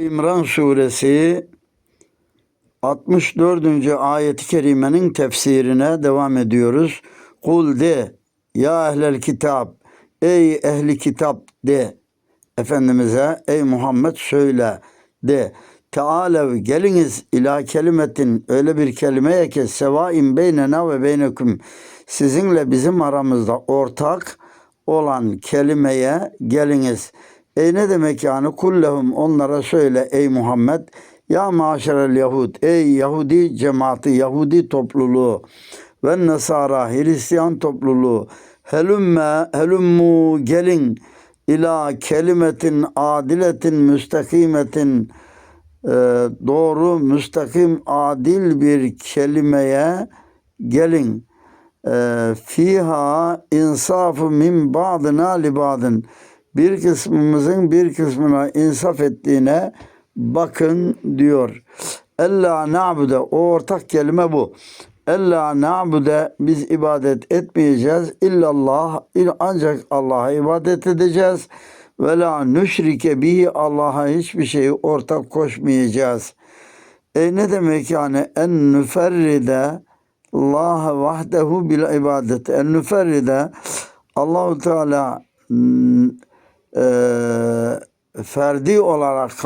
İmran suresi 64. ayet-i kerimenin tefsirine devam ediyoruz. Kul de ya ehlel kitap ey ehli kitap de Efendimiz'e ey Muhammed söyle de Tealev geliniz ila kelimetin öyle bir kelimeye ki sevain beynena ve beynekum sizinle bizim aramızda ortak olan kelimeye geliniz. E ne demek yani? Kullehum onlara söyle ey Muhammed ya maşerel Yahud ey Yahudi cemaati Yahudi topluluğu ve Nasara Hristiyan topluluğu helümme helümmu gelin ila kelimetin adiletin müstakimetin e, doğru müstakim adil bir kelimeye gelin. E, fiha insafı min ba'dına li ba'dın bir kısmımızın bir kısmına insaf ettiğine bakın diyor. Ella na'bude o ortak kelime bu. Ella na'bude biz ibadet etmeyeceğiz. İllallah ancak Allah'a ibadet edeceğiz. Ve la nüşrike bihi Allah'a hiçbir şeyi ortak koşmayacağız. E ne demek yani en nüferride Allah vahdehu bil ibadet. En nüferride Allahu Teala e, ferdi olarak